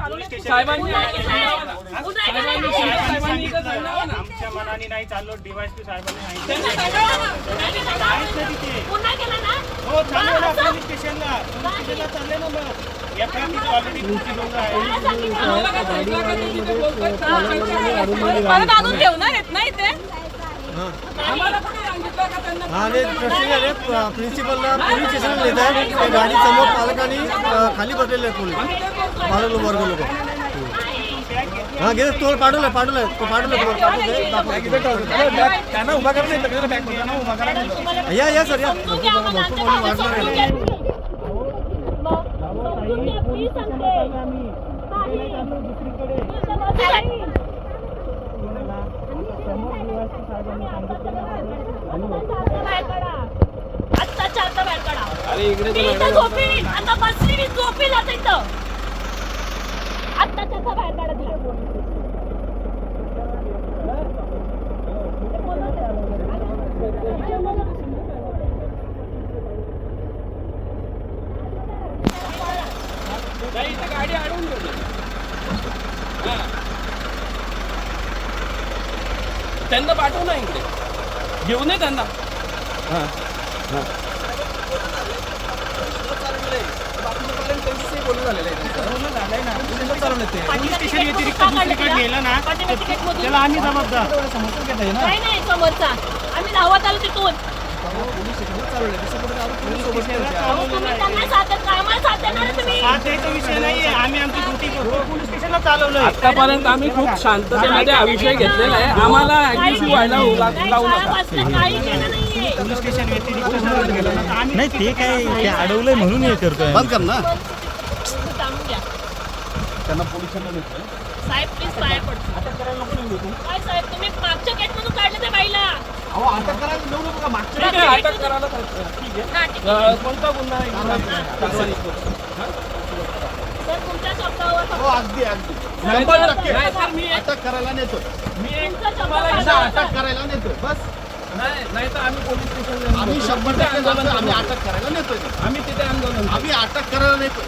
साहेबांनी ना. आमच्या मनाने नाही चाललो डीवायसपी साहेबांनी हो चाललो ना पोलीस स्टेशनला पोलीस स्टेशनला चालले ना मग एफ आय आर ऑलरेडी तुमची आहे ते परत आणून ठेवणार आहेत ना इथे आम्हाला कोणी सांगितलं का त्यांना हा ते ट्रस्टी आले प्रिन्सिपलला पोलीस स्टेशनला नेत आहेत. ते गाडी समोर पालकांनी अ, खाली बसलेले आहेत पोलीस. पालक वर्ग लोक हा घे तो पाठवलं पाठवलं तो पाठवलं पाठवलं त्यांना उभा करा नाही तर बॅक त्यांना उभा करा या या सर या. मग, समजून घ्या, please सांगते. गाडी अडवून. त्यांना पाठवू ना इकडे. घेऊन ये त्यांना. पोलीस स्टेशन व्यतिरिक्त दुसरीकडे गेलं ना आम्ही जबाबदार. नाही नाही समोरचा. आम्ही धावत आलो तिथून आतापर्यंत आम्ही खूप शांततेमध्ये हा विषय घेतलेला आहे. आम्हाला ऍग्रेसिव्ह व्हायला लावू नका. नाही ते काय ते अडवलंय म्हणून हे करतोय. बंद कर ना. त्यांना पोलिसांना नेतोय साहेब प्लीज पाया पडतो काय साहेब तुम्ही मागच्या गेट मधून काढलं त्या बाईला. ठीक आहे अटक करायला. ठीक हा, आहे. अं, कोणता गुन्हा आहे. सर तुमच्या शब्दावर हो अगदी अगदी नाही शंभर तर- टक्के नाही तर मी अटक करायला नेतोय मी एक तुमचा तुम्हाला इथं. अटक करायला नेतोय बस नाही नाही तर आम्ही पोलीस स्टेशनला आम्ही नेतो. शंभर टक्के जातोय, आम्ही. अटक करायला नेतोय आम्ही तिथे आंदोलन करू. आम्ही अटक करायला नेतोय